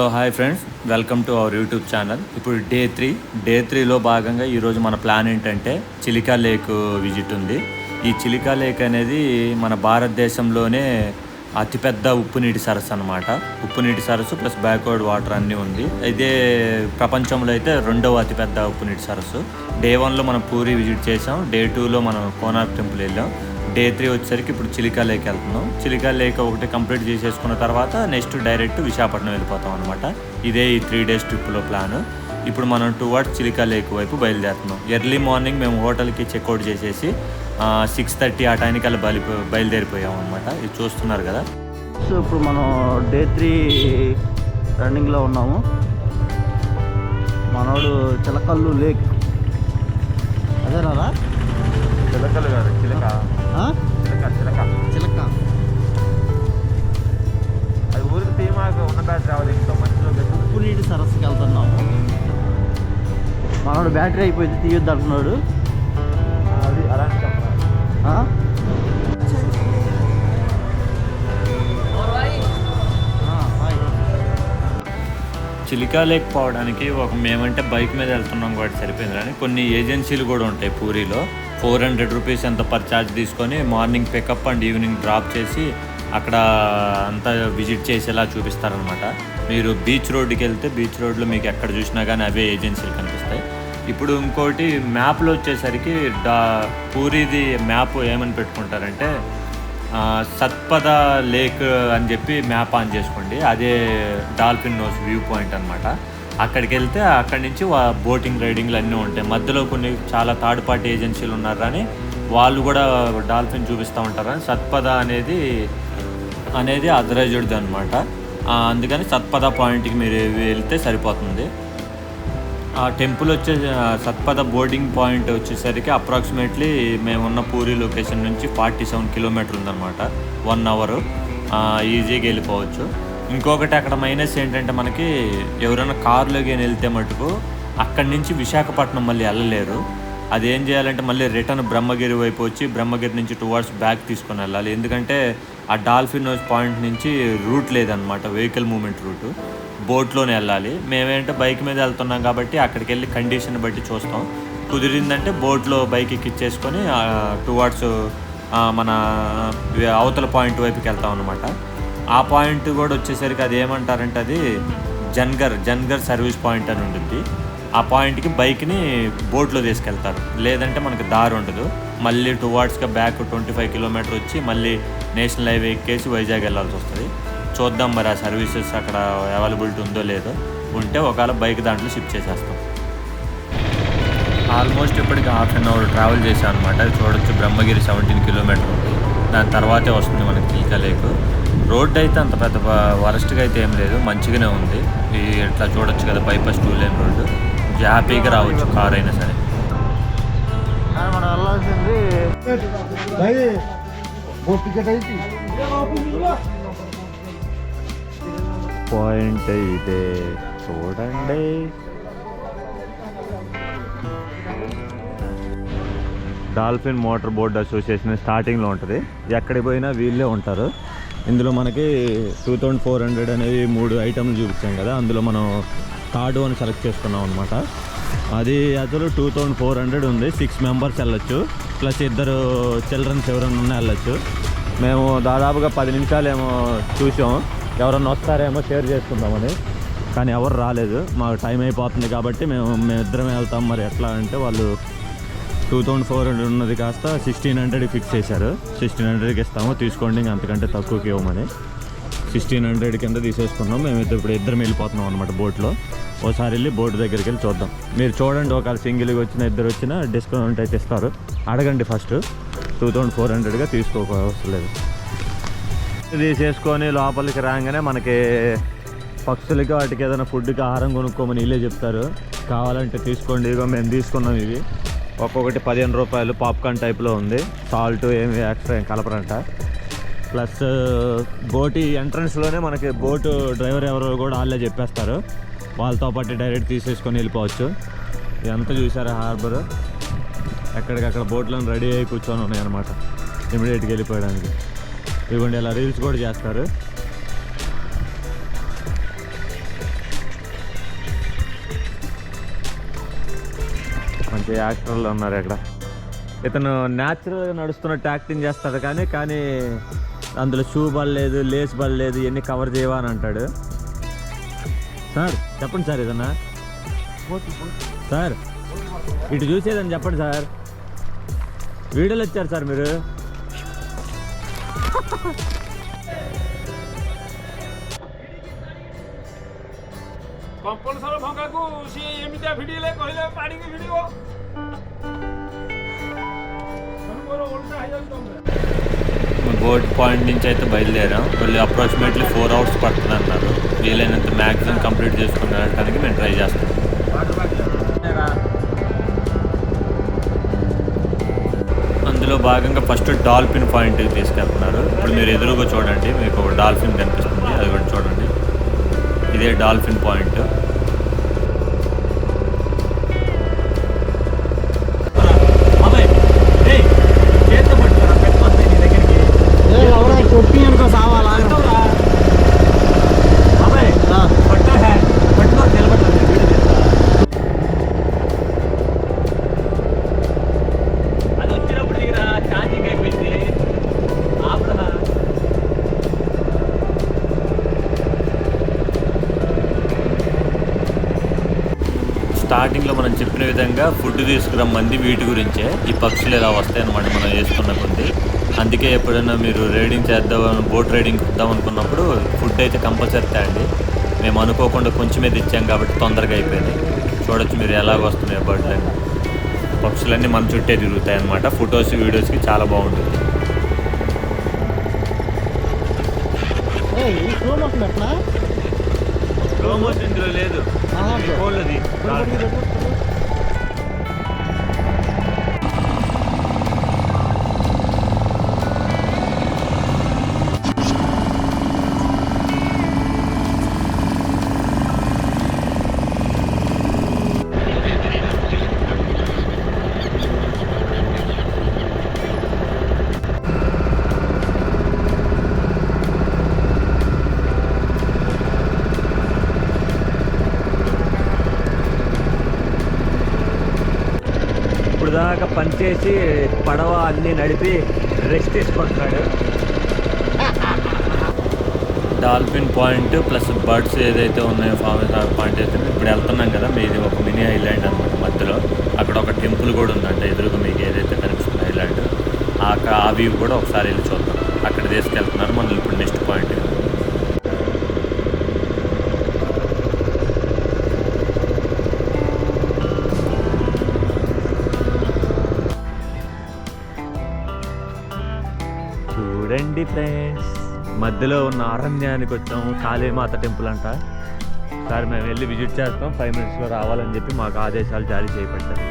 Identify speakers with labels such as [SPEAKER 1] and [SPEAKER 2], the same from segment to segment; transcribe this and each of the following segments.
[SPEAKER 1] Hello hi friends. Welcome to our YouTube channel. ఇప్పుడు day three. Day త్రీలో భాగంగా ఈరోజు మన ప్లాన్ ఏంటంటే చిలికా లేక్ విజిట్ ఉంది. ఈ చిలికా లేక్ అనేది మన భారతదేశంలోనే అతిపెద్ద ఉప్పునీటి సరస్సు అనమాట ఉప్పునీటి సరస్సు ప్లస్ బ్యాక్వర్డ్ వాటర్ అన్నీ ఉంది. అయితే ప్రపంచంలో అయితే రెండవ అతిపెద్ద ఉప్పునీటి సరస్సు. డే వన్లో మనం పూరి విజిట్ చేసాం డే టూలో మనం కోనార్క్ టెంపుల్ వెళ్ళాం. డే త్రీ వచ్చేసరికి ఇప్పుడు చిలికా లేక్ వెళ్తున్నాం. చిలికా లేక్ ఒకటి కంప్లీట్ చేసేసుకున్న తర్వాత నెక్స్ట్ డైరెక్ట్ విశాఖపట్నం వెళ్ళిపోతాం అనమాట ఇదే ఈ త్రీ డేస్ ట్రిప్లో ప్లాన్ ఇప్పుడు మనం టువర్డ్స్ చిలికా లేక్ వైపు బయలుదేరుతున్నాం. ఎర్లీ మార్నింగ్ మేము హోటల్కి చెక్అవుట్ చేసేసి సిక్స్ థర్టీ ఆ టైంకి అలా బయలు బయలుదేరిపోయాం అనమాట ఇది చూస్తున్నారు కదా.
[SPEAKER 2] సో ఇప్పుడు మనం డే త్రీ రన్నింగ్లో ఉన్నాము. మనోడు చిలకల్లు లేక్. అదేనా
[SPEAKER 1] చిలకలు కాదు చిలక. చిలక చిలక అది ఊరికి తీమాకు ఉన్న బ్యాచ్ రావాలి ఇంకా మధ్యలో
[SPEAKER 2] ఉప్పు నీటి సరస్సుకి వెళ్తున్నాము మనోడు బ్యాటరీ అయిపోయింది తీయొద్దు అంటున్నాడు
[SPEAKER 1] అది అలాంటి. చిలికా లేక్ పోవడానికి ఒక మేమంటే బైక్ మీద వెళ్తున్నాం కాబట్టి సరిపోయింది కానీ కొన్ని ఏజెన్సీలు కూడా ఉంటాయి పూరిలో. ఫోర్ హండ్రెడ్ రూపీస్ ఎంత పర్ ఛార్జ్ తీసుకొని morning pickup and evening drop చేసి అక్కడ అంతా విజిట్ చేసేలా చూపిస్తారనమాట మీరు బీచ్ రోడ్డుకి వెళ్తే బీచ్ రోడ్లో మీకు ఎక్కడ చూసినా కానీ అవే ఏజెన్సీలు కనిపిస్తాయి. ఇప్పుడు ఇంకోటి మ్యాప్లో వచ్చేసరికి డా పూరిది మ్యాప్ ఏమని పెట్టుకుంటారంటే సత్పద లేక్ అని చెప్పి మ్యాప్ ఆన్ చేసుకోండి. అదే డాల్ఫిన్ నోస్ వ్యూ పాయింట్ అనమాట అక్కడికి వెళ్తే అక్కడి నుంచి బోటింగ్ రైడింగ్లు అన్నీ ఉంటాయి. మధ్యలో కొన్ని చాలా థర్డ్ పార్టీ ఏజెన్సీలు ఉన్నారు కానీ వాళ్ళు కూడా డాల్ఫిన్ చూపిస్తూ ఉంటారు అని సత్పద అనేది అనేది అదరైజ్డ్ అనమాట అందుకని సత్పద పాయింట్కి మీరు వెళ్తే సరిపోతుంది. ఆ టెంపుల్ వచ్చే సత్పద బోర్డింగ్ పాయింట్ వచ్చేసరికి అప్రాక్సిమేట్లీ మేమున్న పూరి లొకేషన్ నుంచి ఫార్టీ సెవెన్ కిలోమీటర్ ఉందన్నమాట. One hour. ఈజీగా వెళ్ళిపోవచ్చు. ఇంకొకటి అక్కడ మైనస్ ఏంటంటే మనకి ఎవరైనా కారులోకి వెళ్తే మటుకు అక్కడి నుంచి విశాఖపట్నం మళ్ళీ వెళ్ళలేరు. అది ఏం చేయాలంటే మళ్ళీ రిటర్న్ బ్రహ్మగిరి వైపు వచ్చి బ్రహ్మగిరి నుంచి టువర్డ్స్ బ్యాక్ తీసుకొని వెళ్ళాలి. ఎందుకంటే ఆ డాల్ఫిన్ పాయింట్ నుంచి రూట్ లేదనమాట వెహికల్ మూమెంట్ రూట్. బోట్లోనే వెళ్ళాలి. మేమేంటే బైక్ మీద వెళ్తున్నాం కాబట్టి అక్కడికి వెళ్ళి కండిషన్ బట్టి చూస్తాం. కుదిరిందంటే బోట్లో బైక్ ఎక్కిచ్చేసుకొని టువార్డ్స్ మన అవతల పాయింట్ వైపుకి వెళ్తాం అనమాట ఆ పాయింట్ కూడా వచ్చేసరికి అది ఏమంటారంటే అది జన్గర్ జన్గర్ సర్వీస్ పాయింట్ అని ఉంటుంది ఆ పాయింట్కి బైక్ని బోట్లో తీసుకెళ్తారు. లేదంటే మనకు దారి ఉండదు. మళ్ళీ టువార్డ్స్గా బ్యాక్ ట్వంటీ ఫైవ్ కిలోమీటర్ వచ్చి మళ్ళీ నేషనల్ హైవే ఎక్కేసి వైజాగ్ వెళ్ళాల్సి వస్తుంది. చూద్దాం మరి ఆ సర్వీసెస్ అక్కడ అవైలబిలిటీ ఉందో లేదో. ఉంటే ఒకవేళ బైక్ దాంట్లో షిఫ్ట్ చేసేస్తాం. ఆల్మోస్ట్ ఇప్పటికి హాఫ్ అన్ అవర్ ట్రావెల్ చేశాను అనమాట అది చూడొచ్చు. బ్రహ్మగిరి సెవెంటీన్ కిలోమీటర్ ఉంది. దాని తర్వాతే వస్తుంది మనకి చిల్కా లేక్. రోడ్ అయితే అంత పెద్ద వరస్ట్గా అయితే ఏం లేదు మంచిగానే ఉంది. ఈ ఇట్లా చూడొచ్చు కదా బైపాస్ టూ లేన్ రోడ్డు. హ్యాపీగా రావచ్చు కార్ అయినా సరే.
[SPEAKER 2] మనం వెళ్ళాల్సింది
[SPEAKER 1] పాయింట్ ఇదే చూడండి. డాల్ఫిన్ మోటార్ బోర్డ్ అసోసియేషన్ స్టార్టింగ్లో ఉంటుంది. ఎక్కడికి పోయినా వీళ్ళే ఉంటారు. ఇందులో మనకి టూ థౌజండ్ ఫోర్ హండ్రెడ్ అనేవి మూడు ఐటమ్లు చూపించాం కదా. అందులో మనం థర్డ్ వన్ సెలెక్ట్ చేసుకున్నాం అనమాట అది అసలు టూ థౌజండ్ ఫోర్ హండ్రెడ్ ఉంది. సిక్స్ మెంబర్స్ వెళ్ళొచ్చు. ప్లస్ ఇద్దరు చిల్డ్రన్స్ ఎవరైనా ఉన్నా వెళ్ళొచ్చు. మేము దాదాపుగా పది నిమిషాలు ఏమో చూసాం. ఎవరన్నా వస్తారేమో షేర్ చేసుకుందామని. కానీ ఎవరు రాలేదు. మాకు టైం అయిపోతుంది కాబట్టి మేము మేమిద్దరమే వెళ్తాం. మరి ఎట్లా అంటే వాళ్ళు టూ థౌజండ్ ఫోర్ హండ్రెడ్ ఉన్నది కాస్త సిక్స్టీన్ హండ్రెడ్ ఫిక్స్ చేశారు. సిక్స్టీన్ హండ్రెడ్కి ఇస్తాము తీసుకోండి ఇంకా అంతకంటే తక్కువకి ఇవ్వమని. సిక్స్టీన్ హండ్రెడ్ కింద తీసేసుకున్నాం. మేము ఇద్దరు ఇప్పుడు ఇద్దరం వెళ్ళిపోతున్నాం అనమాట బోట్లో. ఓసారి వెళ్ళి బోట్ దగ్గరికి వెళ్ళి చూద్దాం. మీరు చూడండి ఒకవేళ సింగిల్గా వచ్చిన ఇద్దరు వచ్చినా డిస్కౌంట్ అయితే ఇస్తారు అడగండి ఫస్ట్. టూ థౌజండ్ ఫోర్ హండ్రెడ్గా తీసుకోవసరం లేదు. తీసేసుకొని లోపలికి రాగానే మనకి పక్షులకి వాటికి ఏదైనా ఫుడ్కి ఆహారం కొనుక్కోమని వీళ్ళే చెప్తారు. కావాలంటే తీసుకోండి ఇగో మేము తీసుకున్నాం ఇవి. ఒక్కొక్కటి పదిహేను రూపాయలు పాప్కార్న్ టైప్లో ఉంది. సాల్ట్ ఏమి ఎక్స్ట్రా ఏం కలపరంట. ప్లస్ బోటి ఎంట్రన్స్లోనే మనకి బోటు డ్రైవర్ ఎవరో కూడా వాళ్ళే చెప్పేస్తారు. వాళ్ళతో పాటు డైరెక్ట్ తీసేసుకొని వెళ్ళిపోవచ్చు. ఇదంతా చూసారా హార్బర్? ఎక్కడికక్కడ బోట్లను రెడీ అయ్యి కూర్చొని ఉన్నాయి అనమాట ఇమీడియట్గా వెళ్ళిపోయడానికి. ఇవ్వండి ఇలా రీల్స్ కూడా చేస్తారు. యాక్టర్లు ఉన్నారు ఇక్కడ ఇతను న్యాచురల్గా నడుస్తున్నట్టు యాక్టింగ్ చేస్తాడు కానీ కానీ అందులో షూ పడలేదు లేస్ పడలేదు ఇవన్నీ కవర్ చేయవా అని అంటాడు సార్ చెప్పండి సార్ ఏదన్నా సార్ ఇటు చూసేదని చెప్పండి సార్ వీడియోలు వచ్చారు సార్ మీరు
[SPEAKER 3] କମ୍ପଲସର ଭଙ୍ଗାକୁ ସିଏ ଏମିତିଆ ଭିଡ଼ିଲେ କହିଲେ ପାଣିକି ଭିଡ଼ିବ
[SPEAKER 1] బోర్డ్ పాయింట్ నుంచి అయితే బయలుదేరాం. మళ్ళీ అప్రాక్సిమేట్లీ ఫోర్ అవర్స్ పడుతుంది అన్నారు. వీలైనంత మ్యాక్సిమం కంప్లీట్ చేసుకుంటానికి మేము ట్రై చేస్తాం. అందులో భాగంగా ఫస్ట్ డాల్ఫిన్ పాయింట్ తీసుకెళ్తున్నారు. ఇప్పుడు మీరు ఎదురుగా చూడండి మీకు డాల్ఫిన్ కనిపిస్తుంది. అది కూడా చూడండి. ఇదే డాల్ఫిన్ పాయింట్. విధంగా ఫుడ్ తీసుకురమ్మంది వీటి గురించే. ఈ పక్షులు ఎలా వస్తాయి అన్నమాట మనం వేసుకున్న కొద్ది. అందుకే ఎప్పుడైనా మీరు రైడింగ్ చేద్దాం బోట్ రైడింగ్ వద్దాం అనుకున్నప్పుడు ఫుడ్ అయితే కంపల్సరీ తేండి మేము అనుకోకుండా కొంచెమే తెచ్చాం కాబట్టి తొందరగా అయిపోయింది. చూడొచ్చు మీరు ఎలాగ వస్తున్నాయి బర్డ్లు పక్షులన్నీ మన చుట్టే తిరుగుతాయి అన్నమాట. ఫొటోస్ వీడియోస్కి చాలా బాగుంటుంది.
[SPEAKER 2] స్లో మోషన్
[SPEAKER 1] లేదు. దాకా పనిచేసి పడవ అన్ని నడిపి రెస్ట్ తీసుకుంటున్నాడు డాల్ఫిన్ పాయింట్ ప్లస్ బర్డ్స్ ఏదైతే ఉన్నాయో ఫార్మస్ పాయింట్ అయితే ఇప్పుడు వెళ్తున్నాం కదా మీది ఒక మినీ ఐలాండ్ అనమాట మధ్యలో. అక్కడ ఒక టెంపుల్ కూడా ఉందంట ఎదురుగా మీకు ఏదైతే కనిపిస్తుంది ఐలాండ్. అక్కడ ఆ వ్యూ కూడా ఒకసారి వెళ్ళి చూద్దాం. అక్కడ తీసుకెళ్తున్నారు మనం ఇప్పుడు నెక్స్ట్ పాయింట్ మధ్యలో ఉన్న అరణ్యానికి వచ్చాము కాళీమాత టెంపుల్ అంట. సార్ మేము వెళ్ళి విజిట్ చేస్తాం ఫైవ్ మినిట్స్లో రావాలని చెప్పి మాకు ఆదేశాలు జారీ చేయబడ్డాయి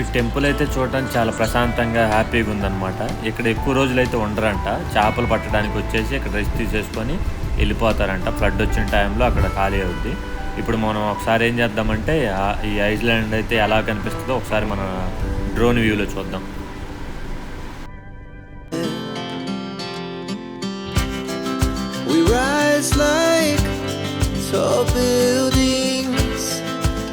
[SPEAKER 1] ఈ టెంపుల్ అయితే చూడటానికి చాలా ప్రశాంతంగా హ్యాపీగా ఉందన్నమాట. ఇక్కడ ఎక్కువ రోజులు అయితే ఉండరంట. చేపలు పట్టడానికి వచ్చేసి ఇక్కడ రెస్ట్ తీసేసుకొని వెళ్ళిపోతారంట. ఫ్లడ్ వచ్చిన టైంలో అక్కడ ఖాళీ అవుద్ది. ఇప్పుడు మనం ఒకసారి ఏం చేద్దామంటే ఈ ఐస్లాండ్ అయితే ఎలా కనిపిస్తుందో ఒకసారి మన డ్రోన్ వ్యూలో చూద్దాం.
[SPEAKER 4] We rise like tall buildings.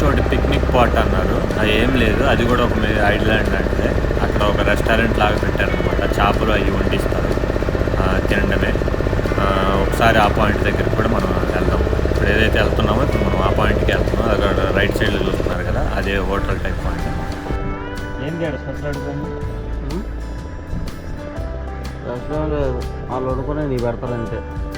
[SPEAKER 1] Next ఒకటి పిక్నిక్ స్పాట్ అన్నారు. అది ఏం లేదు. అది కూడా ఒక ఐలాండ్ అంటే. అక్కడ ఒక రెస్టారెంట్ లాగా పెట్టారనమాట చేపలు అవి వండిస్తారు. ఆ, తినడమే. ఆ, ఒకసారి ఆ పాయింట్ దగ్గరికి కూడా మనం వెళ్దాం. ఇప్పుడు ఏదైతే వెళ్తున్నామో ఇప్పుడు మనం ఆ పాయింట్కి వెళ్తున్నాం. అక్కడ రైట్ సైడ్లో చూస్తున్నారు కదా అదే హోటల్ టైప్ పాయింట్. స్పెషల్ అడుగుతాను
[SPEAKER 2] రెస్టారెంట్ వాళ్ళు వండుకునే నీ పెడతారంటే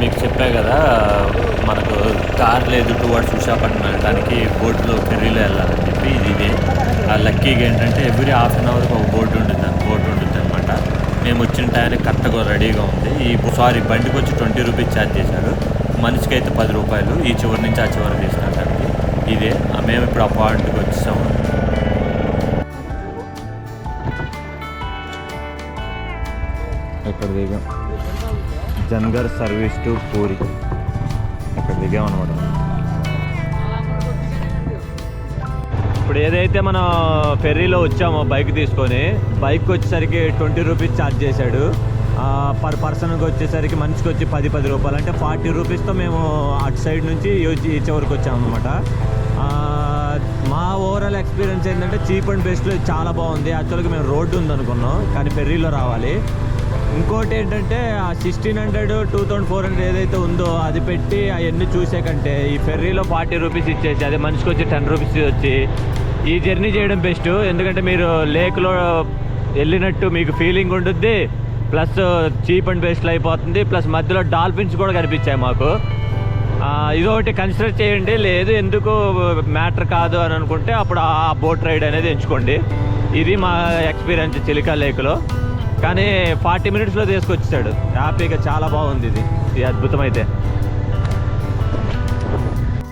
[SPEAKER 1] మీకు చెప్పా కదా మనకు కార్ లేదు టువర్డ్స్ విశాఖపట్నం వెళ్ళడానికి బోట్లో ఫెర్రీలో వెళ్ళాలని చెప్పి ఇది ఇదే. ఆ లక్కీగా ఏంటంటే ఎవ్రీ హాఫ్ అన్ అవర్కి ఒక బోట్ ఉంటుంది బోట్ ఉంటుంది అనమాట మేము వచ్చిన టైంకి కరెక్ట్గా రెడీగా ఉంది. ఈ సారీ బండికి వచ్చి ట్వంటీ రూపీస్ ఛార్జ్ చేశారు. మనిషికి అయితే పది రూపాయలు ఈ చివరి నుంచి ఆ చివరి తీసుకెళ్ళడానికి ఇదే. మేము ఇప్పుడు ఆ పాయింట్కి వచ్చేసాము. ఇక్కడ దిగాం? జన్గర్ సర్వీస్ టు పూరి. అక్కడ దిగాం అనమాట ఇప్పుడు ఏదైతే మనం ఫెర్రీలో వచ్చామో బైక్ తీసుకొని బైక్ వచ్చేసరికి ట్వంటీ రూపీస్ ఛార్జ్ చేశాడు. పర్ పర్సన్కి వచ్చేసరికి మనిషికి వచ్చి పది పది రూపాయలు. అంటే ఫార్టీ రూపీస్తో మేము అటు సైడ్ నుంచి ఈ- ఈ చివరికి వచ్చామన్నమాట మా ఓవరాల్ ఎక్స్పీరియన్స్ ఏంటంటే చీప్ అండ్ బెస్ట్లో చాలా బాగుంది. యాక్చువల్గా మేము రోడ్డు ఉందనుకున్నాం కానీ ఫెర్రీలో రావాలి. ఇంకోటి ఏంటంటే ఆ sixteen hundred two thousand four hundred ఏదైతే ఉందో అది పెట్టి అవన్నీ చూసే కంటే ఈ ఫెర్రీలో ఫార్టీ రూపీస్ ఇచ్చేసి అదే మనిషికి వచ్చి టెన్ రూపీస్ వచ్చి ఈ జర్నీ చేయడం బెస్ట్ ఎందుకంటే మీరు లేక్లో వెళ్ళినట్టు మీకు ఫీలింగ్ ఉంటుంది ప్లస్ చీప్ అండ్ బెస్ట్లో అయిపోతుంది ప్లస్ మధ్యలో డాల్ఫిన్స్ కూడా కనిపించాయి మాకు. ఇదొకటి కన్సిడర్ చేయండి లేదు ఎందుకు మ్యాటర్ కాదు అని అనుకుంటే అప్పుడు ఆ బోట్ రైడ్ అనేది ఎంచుకోండి. ఇది మా ఎక్స్పీరియన్స్ చిలికా లేక్లో. కానీ ఫార్టీ మినిట్స్లో తీసుకొచ్చేసాడు. హ్యాపీగా చాలా బాగుంది ఇది. ఇది అద్భుతం అయితే.